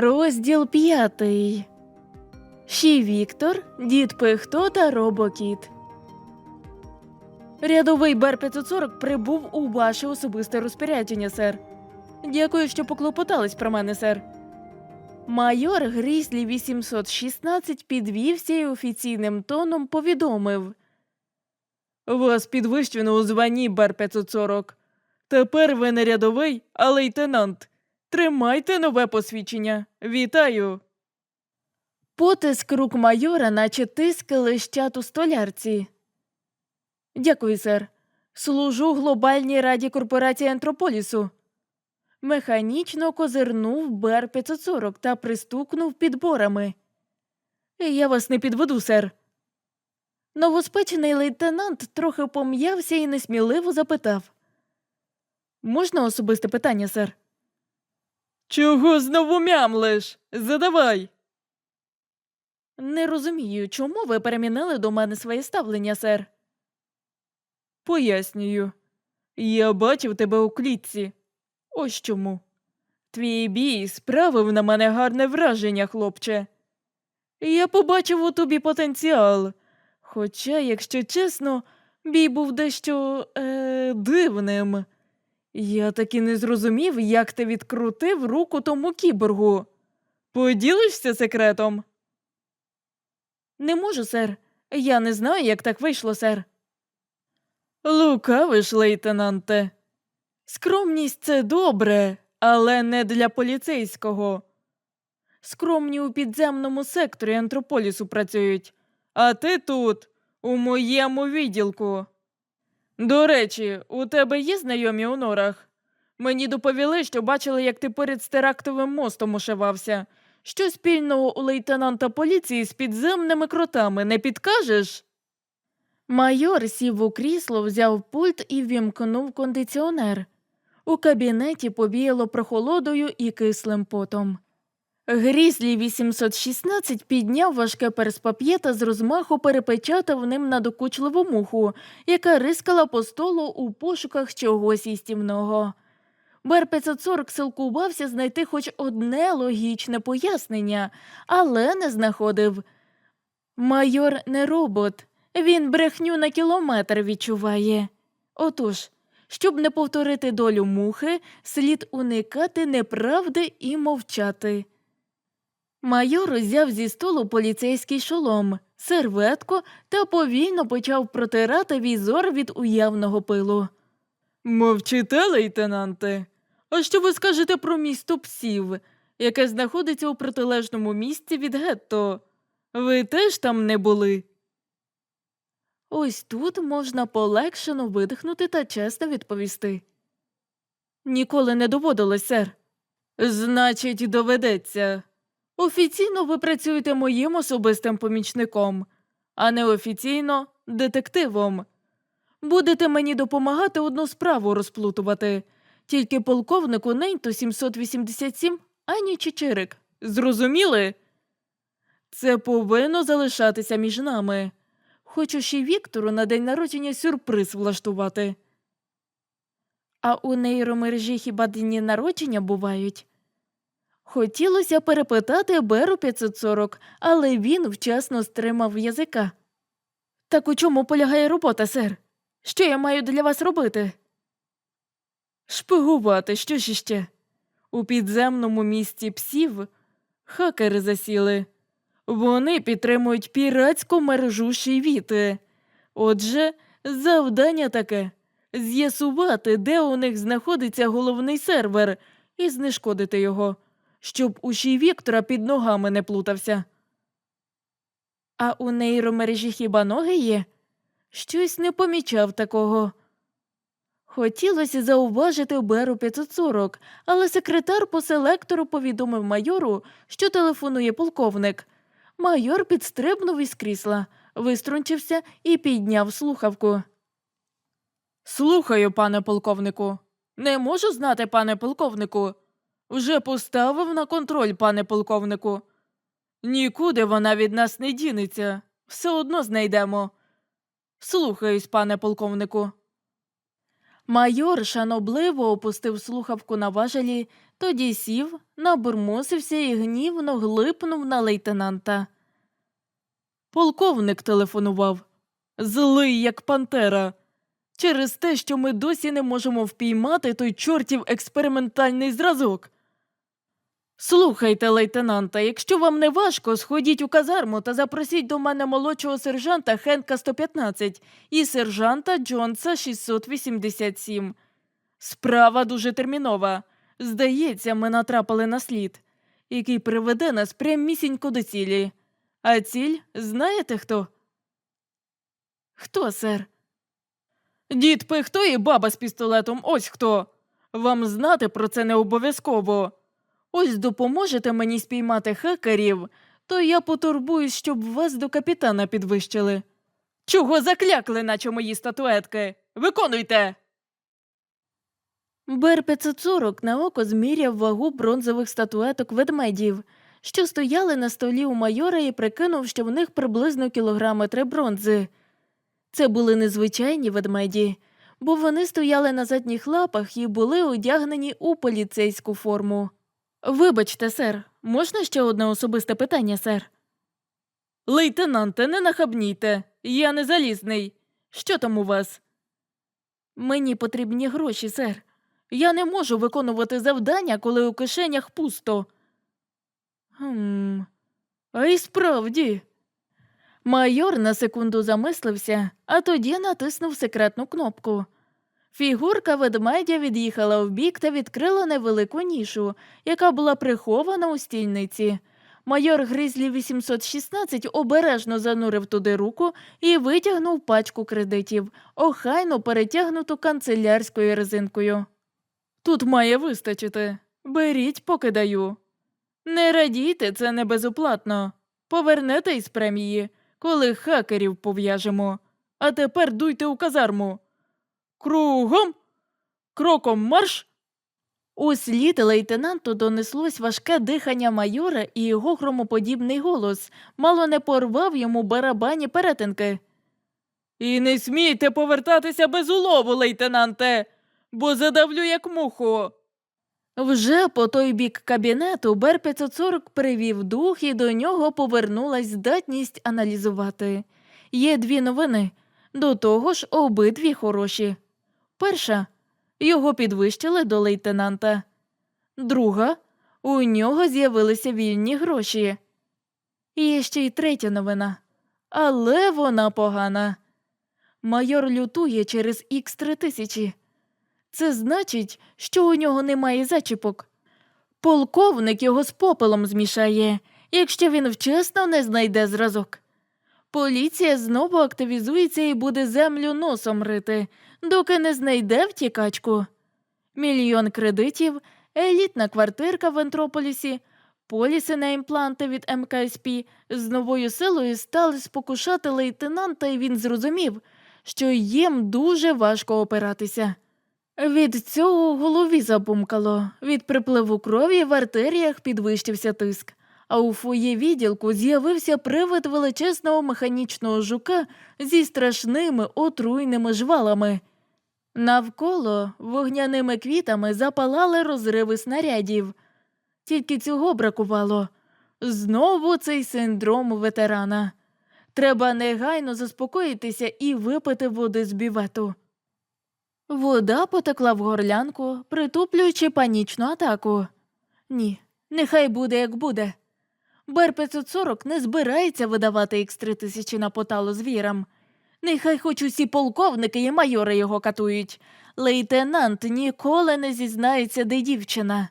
Розділ п'ятий. Ші Віктор, дід Пихто та Робокіт. Рядовий Бер 540 прибув у ваше особисте розпорядження, сер. Дякую, що поклопотались про мене, сер. Майор Грізлі 816 підвівся і офіційним тоном повідомив. Вас підвищено у званні Бер 540. Тепер ви не рядовий, а лейтенант. Тримайте нове посвідчення. Вітаю. Потиск рук майора, наче тиск лищат у столярці. Дякую, сер. Служу глобальній раді корпорації Антрополісу. Механічно козирнув Бер 540 та пристукнув підборами. Я вас не підведу, сер. Новоспечений лейтенант трохи пом'явся і несміливо запитав. Можна особисте питання, сер? Чого знову мямлиш? Задавай. Не розумію, чому ви перемінили до мене своє ставлення, сер. Пояснюю. Я бачив тебе у клітці. Ось чому. Твій бій справив на мене гарне враження, хлопче. Я побачив у тобі потенціал. Хоча, якщо чесно, бій був дещо е, дивним. Я таки не зрозумів, як ти відкрутив руку тому кіборгу. Поділишся секретом? Не можу, сер. Я не знаю, як так вийшло, сер. Лукавиш, лейтенанте. Скромність це добре, але не для поліцейського. Скромні у підземному секторі антрополісу працюють, а ти тут, у моєму відділку. До речі, у тебе є знайомі у норах? Мені доповіли, що бачили, як ти поряд з терактовим мостом ушивався. Що спільного у лейтенанта поліції з підземними кротами не підкажеш? Майор сів у крісло, взяв пульт і вімкнув кондиціонер. У кабінеті повіяло прохолодою і кислим потом. Грізлі 816 підняв важке перспап'єта з розмаху перепечатав ним надокучливу муху, яка рискала по столу у пошуках чогось істівного. Бер 540 силкувався знайти хоч одне логічне пояснення, але не знаходив. Майор не робот, він брехню на кілометр відчуває. Отож, щоб не повторити долю мухи, слід уникати неправди і мовчати. Майор взяв зі столу поліцейський шолом, серветку та повільно почав протирати візор від уявного пилу. Мовчите, лейтенанте. А що ви скажете про місто псів, яке знаходиться у протилежному місці від гетто? Ви теж там не були? Ось тут можна полегшено видихнути та чесно відповісти. Ніколи не доводилось, сер. Значить, доведеться. Офіційно ви працюєте моїм особистим помічником, а неофіційно детективом. Будете мені допомагати одну справу розплутувати, тільки полковнику Нейнту 787 ані Чичирик. Зрозуміли? Це повинно залишатися між нами. Хочу ще Віктору на день народження сюрприз влаштувати. А у нейромережі хіба дні народження бувають? Хотілося перепитати Беру 540, але він вчасно стримав язика. Так у чому полягає робота, сер? Що я маю для вас робити? Шпигувати, що ж іще? У підземному місті псів хакери засіли. Вони підтримують піратську мережу шивіти. Отже, завдання таке з'ясувати, де у них знаходиться головний сервер, і знешкодити його, щоб ушій Віктора під ногами не плутався. А у нейромережі хіба ноги є? Щось не помічав такого. Хотілося зауважити Беру 540, але секретар по селектору повідомив майору, що телефонує полковник. Майор підстрибнув із крісла, виструнчився і підняв слухавку. Слухаю, пане полковнику. Не можу знати, пане полковнику. Вже поставив на контроль, пане полковнику. Нікуди вона від нас не дінеться. Все одно знайдемо. Слухаюсь, пане полковнику. Майор шанобливо опустив слухавку на важелі, тоді сів, набурмосився і гнівно глипнув на лейтенанта. Полковник телефонував. Злий, як пантера. Через те, що ми досі не можемо впіймати той чортів експериментальний зразок. Слухайте, лейтенанта, якщо вам не важко, сходіть у казарму та запросіть до мене молодшого сержанта Хенка 115 і сержанта Джонса 687. Справа дуже термінова. Здається, ми натрапили на слід, який приведе нас прямісінько до цілі. А ціль знаєте хто? Хто, сер? Дід Пихто і баба з пістолетом, ось хто. Вам знати про це не обов'язково. Ось допоможете мені спіймати хакерів, то я потурбуюсь, щоб вас до капітана підвищили. Чого заклякли, наче мої статуетки? Виконуйте. Бер 540 на око зміряв вагу бронзових статуеток ведмедів, що стояли на столі у майора і прикинув, що в них приблизно кілограми три бронзи. Це були незвичайні ведмеді, бо вони стояли на задніх лапах і були одягнені у поліцейську форму. Вибачте, сер, можна ще одне особисте питання, сер? Лейтенанте, не нахабнійте. Я не залізний. Що там у вас? Мені потрібні гроші, сер. Я не можу виконувати завдання, коли у кишенях пусто. Хм, а й справді. Майор на секунду замислився, а тоді натиснув секретну кнопку. Фігурка ведмедя від'їхала вбік та відкрила невелику нішу, яка була прихована у стільниці. Майор Гризлі 816 обережно занурив туди руку і витягнув пачку кредитів, охайно перетягнуту канцелярською резинкою. Тут має вистачити. Беріть, поки даю. Не радійте, це не безоплатно. Повернете із премії, коли хакерів пов'яжемо. А тепер дуйте у казарму. Кругом. Кроком марш. Услід лейтенанту донеслось важке дихання майора і його громоподібний голос мало не порвав йому барабані перетинки. І не смійте повертатися без улову, лейтенанте, бо задавлю як муху. Вже по той бік кабінету Бер 540 привів дух, і до нього повернулась здатність аналізувати. Є дві новини, до того ж обидві хороші. Перша його підвищили до лейтенанта. Друга у нього з'явилися вільні гроші. Є ще й третя новина, але вона погана. Майор лютує через ікс три тисячі. Це значить, що у нього немає зачіпок. Полковник його з попелом змішає, якщо він вчасно не знайде зразок. Поліція знову активізується і буде землю носом рити, доки не знайде втікачку. Мільйон кредитів, елітна квартирка в Ентрополісі, поліси на імпланти від МКСП з новою силою стали спокушати лейтенанта, і він зрозумів, що їм дуже важко опиратися. Від цього голові забумкало, від припливу крові в артеріях підвищився тиск, а у фоє відділку з'явився привид величезного механічного жука зі страшними отруйними жвалами. Навколо вогняними квітами запалали розриви снарядів. Тільки цього бракувало. Знову цей синдром ветерана. Треба негайно заспокоїтися і випити води з бівету. Вода потекла в горлянку, притуплюючи панічну атаку. Ні, нехай буде, як буде. Бер 540 не збирається видавати Х3 тисячі на поталу звірам. Нехай хоч усі полковники і майори його катують. Лейтенант ніколи не зізнається, де дівчина.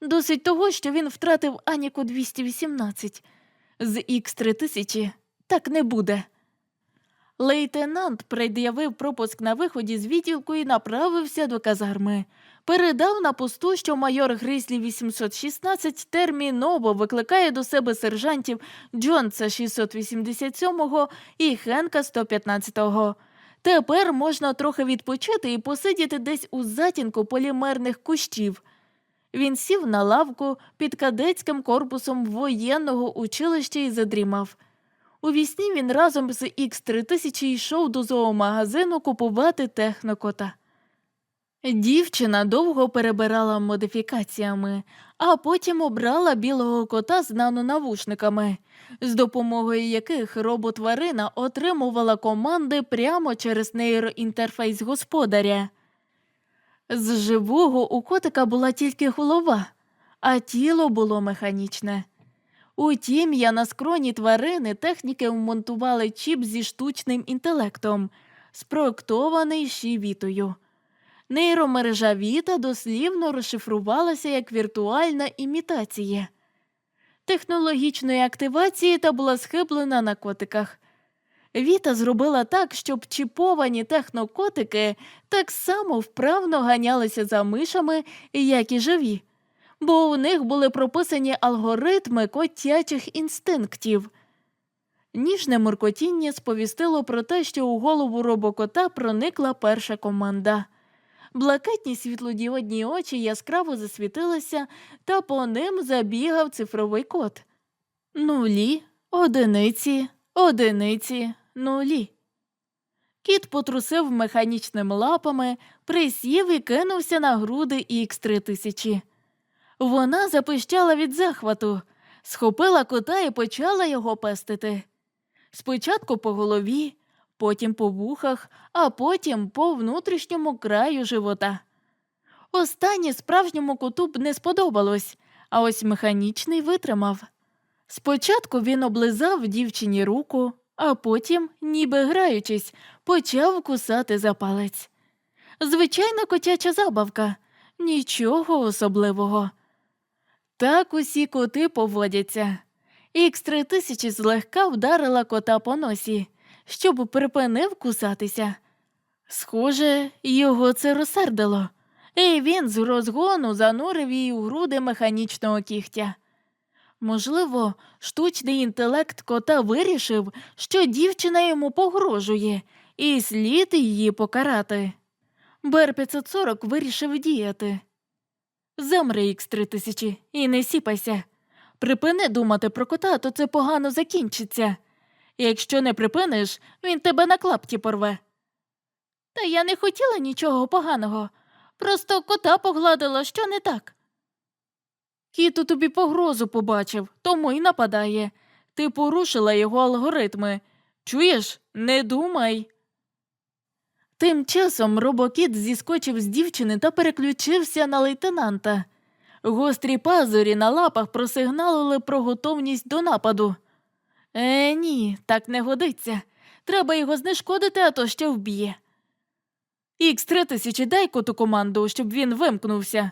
Досить того, що він втратив Аніку 218. З Х3 тисячі так не буде. Лейтенант пред'явив пропуск на виході з відділку і направився до казарми. Передав на посту, що майор Грислі 816 терміново викликає до себе сержантів Джонса 687-го і Хенка 115-го. Тепер можна трохи відпочити і посидіти десь у затінку полімерних кущів. Він сів на лавку під кадетським корпусом воєнного училища і задрімав. У вісні він разом з Х3000 йшов до зоомагазину купувати технокота. Дівчина довго перебирала модифікаціями, а потім обрала білого кота з нанонавушниками, з допомогою яких робот-тварина отримувала команди прямо через нейроінтерфейс господаря. З живого у котика була тільки голова, а тіло було механічне. Утім, я на скроні тварини техніки вмонтували чіп зі штучним інтелектом, спроектований шівітою. Нейромережа Віта дослівно розшифрувалася як віртуальна імітація. Технологічної активації та була схиблена на котиках. Віта зробила так, щоб чіповані технокотики так само вправно ганялися за мишами, як і живі, бо у них були прописані алгоритми котячих інстинктів. Ніжне муркотіння сповістило про те, що у голову робокота проникла перша команда. Блакитні світлодіодні очі яскраво засвітилися, та по ним забігав цифровий код. Нулі, одиниці, одиниці, нулі. Кіт потрусив механічними лапами, присів і кинувся на груди ікс 3000 Вона запищала від захвату, схопила кота і почала його пестити. Спочатку по голові, потім по вухах, а потім по внутрішньому краю живота. Останнє справжньому коту б не сподобалось, а ось механічний витримав. Спочатку він облизав дівчині руку, а потім, ніби граючись, почав кусати за палець. Звичайна котяча забавка, нічого особливого. Так усі коти поводяться. Ікс 3000 злегка вдарила кота по носі, щоб припинив кусатися. Схоже, його це розсердило, і він з розгону занурив її у груди механічного кігтя. Можливо, штучний інтелект кота вирішив, що дівчина йому погрожує, і слід її покарати. Бер 540 вирішив діяти. Замри ікс 3000 і не сіпайся. Припини думати про кота, то це погано закінчиться. Якщо не припиниш, він тебе на клапті порве. Та я не хотіла нічого поганого. Просто кота погладила, що не так. Кіт у тобі погрозу побачив, тому й нападає. Ти порушила його алгоритми. Чуєш, не думай. Тим часом робокіт зіскочив з дівчини та переключився на лейтенанта. Гострі пазурі на лапах просигналили про готовність до нападу. Е, ні, так не годиться. Треба його знешкодити, а то ще вб'є. Ікс 3000 дай коту команду, щоб він вимкнувся.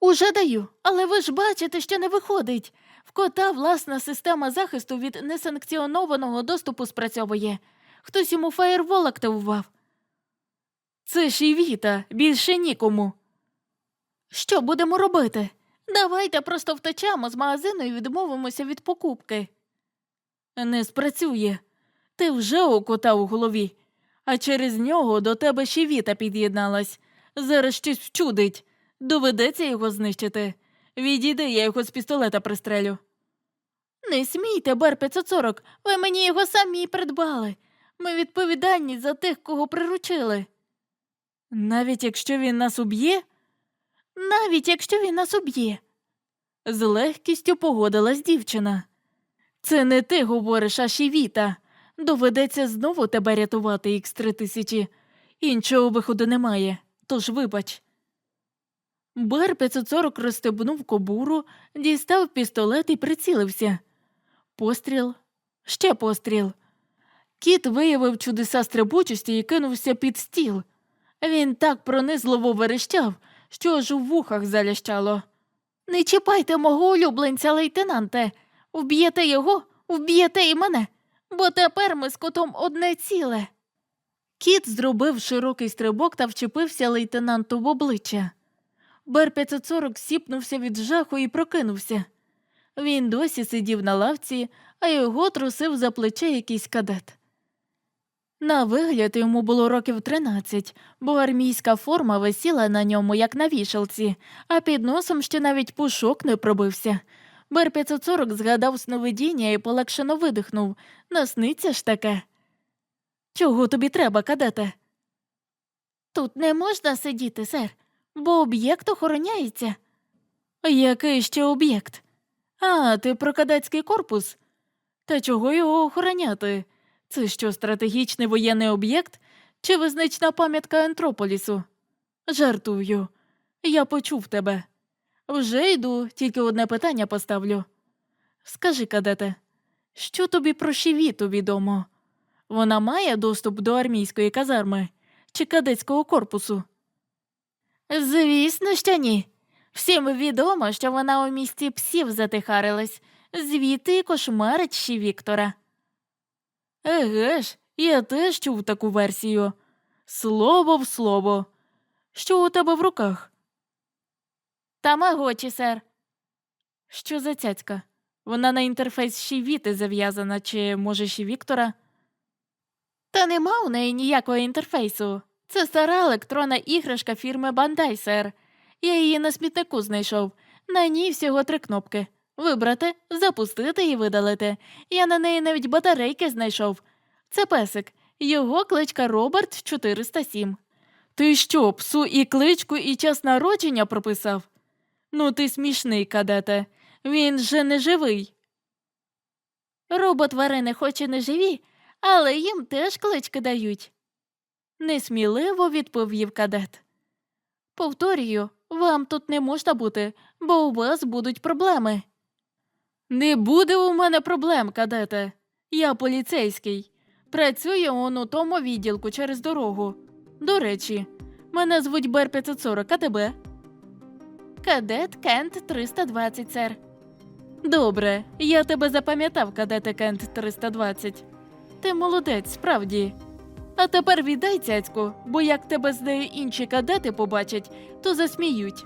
Уже даю, але ви ж бачите, що не виходить. В кота власна система захисту від несанкціонованого доступу спрацьовує. Хтось йому фаєрвол активував. Це ж і Віта, більше нікому. Що будемо робити? Давайте просто втечемо з магазину і відмовимося від покупки. Не спрацює. Ти вже у кота у голові, а через нього до тебе ще Віта під'єдналась. Зараз щось вчудить. Доведеться його знищити. Відійди, я його з пістолета пристрелю. Не смійте, Бар 540, ви мені його самі придбали. Ми відповідальні за тих, кого приручили. Навіть якщо він нас уб'є? Навіть якщо він нас уб'є. З легкістю погодилась дівчина. Це не ти говориш, а Шівіта. Доведеться знову тебе рятувати, ікс 3000 Іншого виходу немає, тож вибач. Бар 540 розстебнув кобуру, дістав пістолет і прицілився. Постріл, ще постріл. Кіт виявив чудеса стрибучості і кинувся під стіл. Він так пронизливо верещав, що аж у вухах залящало. Не чіпайте мого улюбленця, лейтенанте. Вб'єте його, вб'єте і мене, бо тепер ми з котом одне ціле. Кіт зробив широкий стрибок та вчепився лейтенанту в обличчя. Бер 540 сіпнувся від жаху і прокинувся. Він досі сидів на лавці, а його трусив за плече якийсь кадет. На вигляд йому було років 13, бо армійська форма висіла на ньому, як на вішалці, а під носом ще навіть пушок не пробився. Бер 540 згадав сновидіння і полегшено видихнув. Насниться ж таке. Чого тобі треба, кадете? Тут не можна сидіти, сер, бо об'єкт охороняється. Який ще об'єкт? А, ти про кадетський корпус? Та чого його охороняти? Це що, стратегічний воєнний об'єкт чи визначна пам'ятка Ентрополісу? Жартую. Я почув тебе. Вже йду, тільки одне питання поставлю. Скажи, кадете, що тобі про Шівіту відомо? Вона має доступ до армійської казарми чи кадетського корпусу? Звісно, що ні. Всім відомо, що вона у місті псів затихарилась, звідти кошмарить ще Віктора. Еге ж, я теж чув таку версію. Слово в слово. Що у тебе в руках? Тамагочі, сер. Що за цяцька? Вона на інтерфейс Шівіти зав'язана, чи може ще Віктора? Та нема у неї ніякого інтерфейсу. Це стара електронна іграшка фірми Bandai, сер. Я її на смітнику знайшов. На ній всього три кнопки: вибрати, запустити і видалити. Я на неї навіть батарейки знайшов. Це песик. Його кличка Роберт 407. Ти що, псу і кличку, і час народження прописав? Ну, ти смішний, кадете. Він же не живий. Робот-тварини хоч і не живі, але їм теж клички дають. Несміливо відповів кадет. Повторюю, вам тут не можна бути, бо у вас будуть проблеми. Не буде у мене проблем, кадете. Я поліцейський. Працюю он у тому відділку через дорогу. До речі, мене звуть Бер 540, а тебе? Кадет Кент 320, сер. Добре, я тебе запам'ятав, кадете Кент 320. Ти молодець, справді. А тепер віддай цяцьку, бо як тебе з нею інші кадети побачать, то засміють.